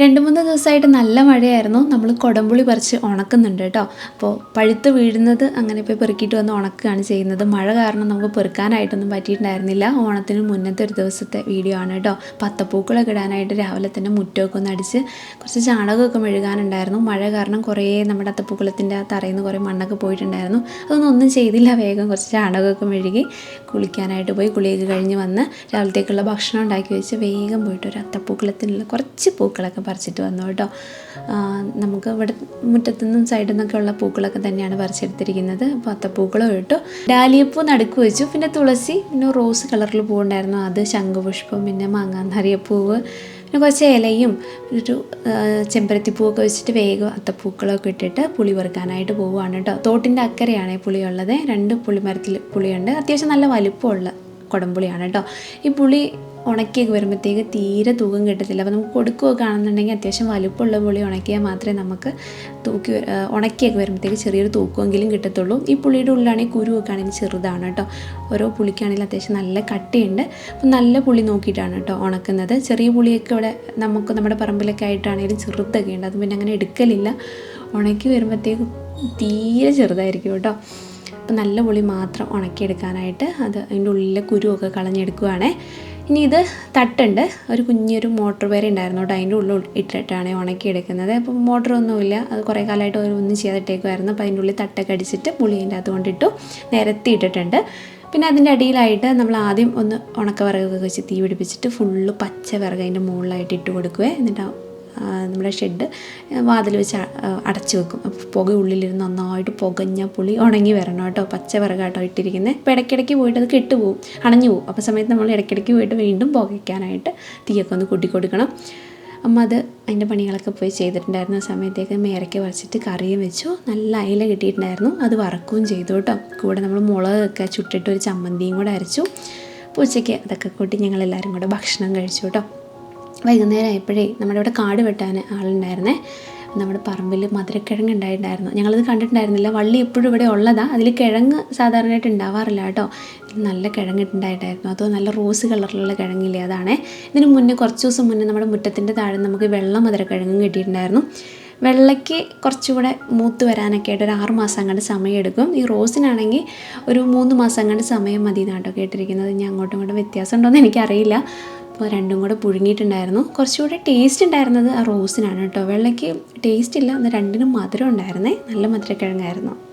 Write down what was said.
രണ്ട് മൂന്ന് ദിവസമായിട്ട് നല്ല മഴയായിരുന്നു. നമ്മൾ കൊടംപുളി പറിച്ച് ഉണക്കുന്നുണ്ട് കേട്ടോ. അപ്പോൾ പഴുത്ത് വീഴുന്നത് അങ്ങനെ പോയി പെറുക്കിയിട്ട് വന്ന് ഉണക്കുകയാണ് ചെയ്യുന്നത്. മഴ കാരണം നമുക്ക് പെറുക്കാനായിട്ടൊന്നും പറ്റിയിട്ടുണ്ടായിരുന്നില്ല. ഓണത്തിന് മുന്നത്തെ ഒരു ദിവസത്തെ വീഡിയോ ആണ് കേട്ടോ. പത്തപ്പൂക്കളൊക്കെ ഇടാനായിട്ട് രാവിലെ തന്നെ മുറ്റമൊക്കെ ഒന്ന് അടിച്ച് കുറച്ച് ചാണകമൊക്കെ മെഴുകാനുണ്ടായിരുന്നു. മഴ കാരണം കുറേ നമ്മുടെ അത്തപ്പൂക്കളത്തിന്റെ ആ തറയിൽ നിന്ന് കുറേ മണ്ണൊക്കെ പോയിട്ടുണ്ടായിരുന്നു. അതൊന്നും ഒന്നും ചെയ്തില്ല. വേഗം കുറച്ച് ചാണകമൊക്കെ മെഴുകി കുളിക്കാനായിട്ട് പോയി. കുളിയൊക്കെ കഴിഞ്ഞ് വന്ന് രാവിലത്തേക്കുള്ള ഭക്ഷണം ഉണ്ടാക്കി വെച്ച് വേഗം പോയിട്ട് ഒരു അത്തപ്പൂക്കളത്തിനുള്ള കുറച്ച് പൂക്കളൊക്കെ പറിച്ചിട്ട് വന്നു കേട്ടോ. നമുക്ക് ഇവിടെ മുറ്റത്തു നിന്നും സൈഡിൽ നിന്നൊക്കെ ഉള്ള പൂക്കളൊക്കെ തന്നെയാണ് പറിച്ചെടുത്തിരിക്കുന്നത്. അപ്പോൾ അത്തപ്പൂക്കളും ഇട്ടു. ഡാലിയപ്പൂ നടുക്ക് വെച്ചു. പിന്നെ തുളസി പിന്നെ റോസ് കളറിൽ പൂവുണ്ടായിരുന്നു. അത് ശംഖുപുഷ്പം പിന്നെ മാങ്ങാന്തറിയപ്പൂവ് പിന്നെ കുറച്ച് ഇലയും ഒരു ചെമ്പരത്തിപ്പൂവൊക്കെ വെച്ചിട്ട് വേഗം അത്തപ്പൂക്കളൊക്കെ ഇട്ടിട്ട് പുളി വറുക്കാനായിട്ട് പോവുകയാണ് കേട്ടോ. തോട്ടിന്റെ അക്കരയാണ് പുളിയുള്ളത്. രണ്ട് പുളിമരത്തിൽ പുളിയുണ്ട്. അത്യാവശ്യം നല്ല വലിപ്പമുള്ള കുടംപുളിയാണ് കേട്ടോ. ഈ പുളി ഉണക്കിയൊക്കെ വരുമ്പോഴത്തേക്ക് തീരെ തൂക്കം കിട്ടത്തില്ല. അപ്പോൾ നമുക്ക് കൊടുക്കുകയൊക്കെ ആണെന്നുണ്ടെങ്കിൽ അത്യാവശ്യം വലുപ്പമുള്ള പുളി ഉണക്കിയാൽ മാത്രമേ നമുക്ക് തൂക്കി ഉണക്കിയൊക്കെ വരുമ്പോഴത്തേക്ക് ചെറിയൊരു തൂക്കമെങ്കിലും കിട്ടത്തുള്ളൂ. ഈ പുളിയുടെ ഉള്ളിലാണെങ്കിൽ കുരുവൊക്കെ ആണെങ്കിൽ ചെറുതാണ് കേട്ടോ. ഓരോ പുളിക്കാണെങ്കിൽ അത്യാവശ്യം നല്ല കട്ടിയുണ്ട്. അപ്പം നല്ല പുളി നോക്കിയിട്ടാണ് കേട്ടോ ഉണക്കുന്നത്. ചെറിയ പുളിയൊക്കെ ഇവിടെ നമുക്ക് നമ്മുടെ പറമ്പിലൊക്കെ ആയിട്ടാണെങ്കിലും ചെറുതൊക്കെ ഉണ്ട്. അത് പിന്നെ അങ്ങനെ എടുക്കലില്ല. ഉണക്കി വരുമ്പോഴത്തേക്ക് തീരെ ചെറുതായിരിക്കും കേട്ടോ. അപ്പം നല്ല പുളി മാത്രം ഉണക്കിയെടുക്കാനായിട്ട് അത് അതിന്റെ ഉള്ളിലെ കുരുവൊക്കെ കളഞ്ഞെടുക്കുവാണേ. ഇനി ഇത് തട്ടുണ്ട്. ഒരു കുഞ്ഞൊരു മോട്ടർ വേറെ ഉണ്ടായിരുന്നു കേട്ടോ. അതിന്റെ ഉള്ളിൽ ഇട്ടിട്ടാണ് ഉണക്കിയെടുക്കുന്നത് അപ്പോൾ മോട്ടറൊന്നുമില്ല അത് കുറേ കാലമായിട്ട് ഒരു ഒന്നും ചെയ്തിട്ടേക്കുമായിരുന്നു. അപ്പോൾ അതിന്റെ ഉള്ളിൽ തട്ടൊക്കെ അടിച്ചിട്ട് പുളി അതിന്റെ അകത്ത് കൊണ്ടിട്ടു നിരത്തി ഇട്ടിട്ടുണ്ട്. പിന്നെ അതിന്റെ അടിയിലായിട്ട് നമ്മൾ ആദ്യം ഒന്ന് ഉണക്ക വിറകൊക്കെ വെച്ച് തീ പിടിപ്പിച്ചിട്ട് ഫുള്ള് പച്ച വിറക് അതിന്റെ മുകളിലായിട്ട് ഇട്ട് കൊടുക്കുവേ. എന്നിട്ട് നമ്മുടെ ഷെഡ് വാതിൽ വെച്ച് അടച്ചു വെക്കും. പുക ഉള്ളിലിരുന്ന് നന്നായിട്ട് പുകഞ്ഞ പുളി ഉണങ്ങി വരണം കേട്ടോ. പച്ച വിറകാട്ടോ ഇട്ടിരിക്കുന്നത് അപ്പോൾ ഇടയ്ക്കിടയ്ക്ക് പോയിട്ട് അത് കെട്ടുപോകും അണഞ്ഞു പോകും അപ്പോൾ സമയത്ത് നമ്മൾ ഇടയ്ക്കിടയ്ക്ക് പോയിട്ട് വീണ്ടും പുകയ്ക്കാനായിട്ട് തീയൊക്കെ ഒന്ന് കൂട്ടി കൊടുക്കണം. അമ്മ അത് അതിന്റെ പണികളൊക്കെ പോയി ചെയ്തിട്ടുണ്ടായിരുന്ന സമയത്തേക്ക്. മേരയ്ക്ക് വരച്ചിട്ട് കറിയും വെച്ചു. നല്ല അയില കിട്ടിയിട്ടുണ്ടായിരുന്നു. അത് വറക്കുകയും ചെയ്തു കേട്ടോ. കൂടെ നമ്മൾ മുളകൊക്കെ ചുട്ടിട്ട് ഒരു ചമ്മന്തിയും കൂടെ അരച്ചു. ഉച്ചയ്ക്ക് അതൊക്കെ കൂട്ടി ഞങ്ങളെല്ലാവരും കൂടെ ഭക്ഷണം കഴിച്ചു കേട്ടോ. വൈകുന്നേരം ആയപ്പോഴേ നമ്മുടെ ഇവിടെ കാട് വെട്ടാൻ ആളുണ്ടായിരുന്നേ. നമ്മുടെ പറമ്പിൽ മധുരക്കിഴങ്ങ് ഉണ്ടായിട്ടുണ്ടായിരുന്നു. ഞങ്ങളത് കണ്ടിട്ടുണ്ടായിരുന്നില്ല. വള്ളി എപ്പോഴും ഇവിടെ ഉള്ളതാണ് അതിൽ കിഴങ്ങ് സാധാരണയായിട്ട് ഉണ്ടാവാറില്ല കേട്ടോ. നല്ല കിഴങ്ങ് ഉണ്ടായിട്ടായിരുന്നു അതോ നല്ല റോസ് കളറിലുള്ള കിഴങ്ങില്ലേ? അതാണേ. ഇതിന് മുന്നേ കുറച്ച് ദിവസം മുന്നേ നമ്മുടെ മുറ്റത്തിന്റെ താഴെ നമുക്ക് വെള്ള മധുരക്കിഴങ്ങും കിട്ടിയിട്ടുണ്ടായിരുന്നു. വെള്ളയ്ക്ക് കുറച്ചുകൂടെ മൂത്ത് വരാനൊക്കെ ആയിട്ട് ഒരു ആറ് മാസം കണ്ട് സമയമെടുക്കും. ഈ റോസിനാണെങ്കിൽ ഒരു മൂന്ന് മാസം കണ്ട് സമയം മതി എന്നാട്ടോ കേട്ടിരിക്കുന്നത്. ഇനി അങ്ങോട്ടും ഇങ്ങോട്ടും വ്യത്യാസം ഉണ്ടോയെന്ന് എനിക്കറിയില്ല. അപ്പോൾ രണ്ടും കൂടെ പുഴുങ്ങിയിട്ടുണ്ടായിരുന്നു. കുറച്ചുകൂടെ ടേസ്റ്റ് ഉണ്ടായിരുന്നത് ആ റോസിനാണ് കേട്ടോ. വെള്ളയ്ക്ക് ടേസ്റ്റ് ഇല്ല. അന്ന് രണ്ടിനും മധുരം ഉണ്ടായിരുന്നേ. നല്ല മധുരക്കിഴങ്ങായിരുന്നു.